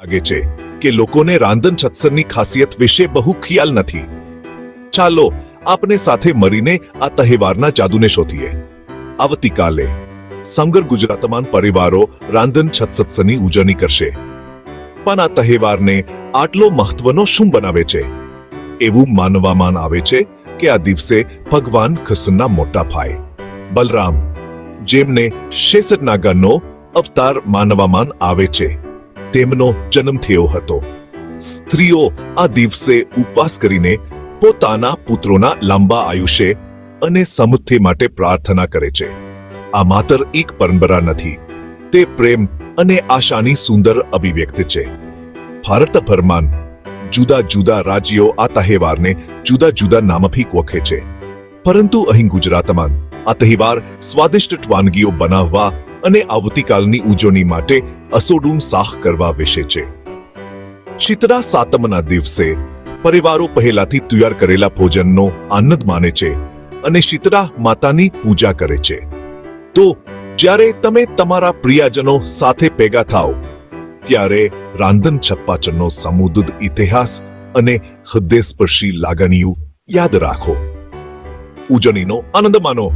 લાગે છે કે લોકોને રાંધન છત્સરની ખાસિયત વિશે બહુ ખ્યાલ નથી. ચાલો આપણે સાથે મળીને આ તહેવારના જાદુને શોધીએ. આવતીકાલે સમગ્ર ગુજરાતમાં પરિવારો રાંધન છત્સત્સની ઉજવણી કરશે. પણ આ તહેવારને આટલો મહત્વનો શું બનાવે છે? એવું માનવામાં આવે છે કે આ દિવસે ભગવાન કૃષ્ણના મોટા ભાઈ, બલરામ, જેમને શેષનાગરનો અવતાર માનવામાં આવે છે. તેમનો જન્મ થયો હતો. સ્ત્રીઓ આ દિવસે ઉપવાસ કરીને પોતાના પુત્રોના લાંબા આયુષ્ય અને સમૃદ્ધિ માટે પ્રાર્થના કરે છે. આ માત્ર એક પરંપરા નથી, તે પ્રેમ અને આશાની સુંદર અભિવ્યક્તિ છે. ભારતભરમાં જુદા જુદા રાજ્યો આ તહેવારને જુદા જુદા નામથી ઓળખે છે. પરંતુ અહીં ગુજરાતમાં આ તહેવાર સ્વાદિષ્ટ વાનગીઓ બનાવવા અને આવતીકાલની ઉજવણી માટે અસોડું સાહ કરવા વિશે છે. શીતળા સાતમના દિવસે પરિવારો પહેલાથી તૈયાર કરેલા ભોજનનો આનંદ માને છે અને શીતળા માતાની પૂજા કરે છે. તો જ્યારે તમે તમારા પ્રિયજનો સાથે ભેગા થાઓ, ત્યારે રાંધન છપ્પાચનનો સમુદ્ર ઇતિહાસ અને હૃદયસ્પર્શી લાગણીઓ યાદ રાખો. ઉજવણીનો આનંદ માનો